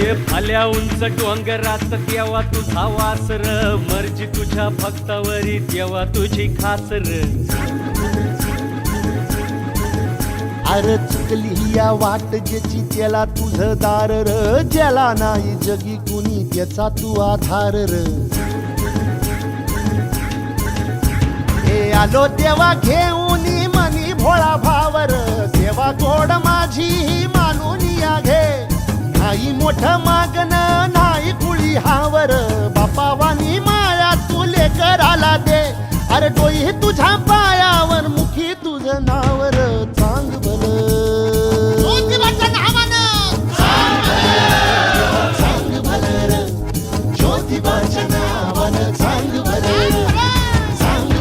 हे फाल्या उंच डोंगरात तेव्हा तुझा वासर. मर्जी तुझ्या भक्तावरी तेव्हा तुझी खासर. अरे चुकली या वाट ज्याची त्याला तुझं दार र. ज्याला नाही जगी कुणी त्याचा तू आधार र. हे आलो देवा घेऊन घाली हावर बापावानी माया तू लेकराला दे. अरे डोई तुझ्या पायावर मुखी तुझ नावर चांग बल. चांग भल ज्योतिबाच्या नावानं चांग चांग